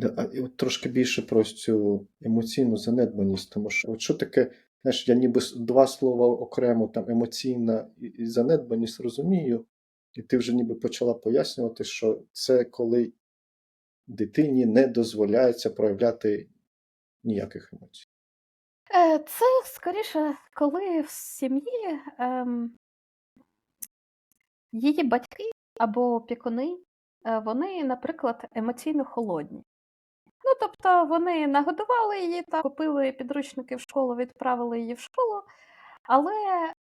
Да, і от трошки більше про цю емоційну занедбаність, тому що от що таке, знаєш, я ніби два слова окремо, там емоційна і, і занедбаність розумію, і ти вже ніби почала пояснювати, що це коли дитині не дозволяється проявляти ніяких емоцій. Е, Це скоріше, коли в сім'ї ем, її батьки або опікуни, е, вони, наприклад, емоційно холодні. Ну, тобто вони нагодували її, та купили підручники в школу, відправили її в школу, але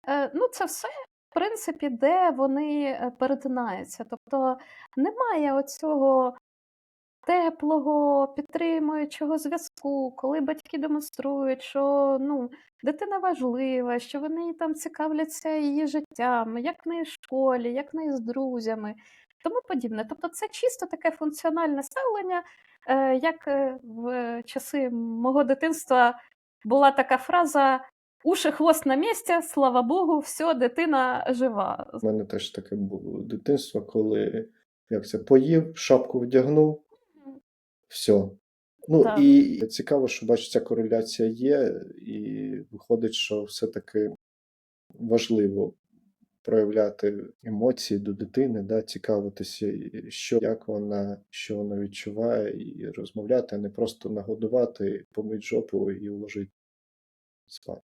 е, ну, це все, в принципі, де вони е, перетинаються. Тобто немає оцього теплого, підтримуючого зв'язку, коли батьки демонструють, що ну, дитина важлива, що вони там цікавляться її життям, як в неї в школі, як в неї з друзями, тому подібне. Тобто це чисто таке функціональне ставлення, е, як е, в часи мого дитинства була така фраза. Уші хвост на місці, слава Богу, все, дитина жива. У мене теж таке було дитинство, коли як це поїв, шапку вдягнув, все. Ну Так. і цікаво, що бачу, ця кореляція є, і виходить, що все-таки важливо проявляти емоції до дитини, да, цікавитися, що як вона, що вона відчуває, і розмовляти, а не просто нагодувати, помить жопу і уложити спати.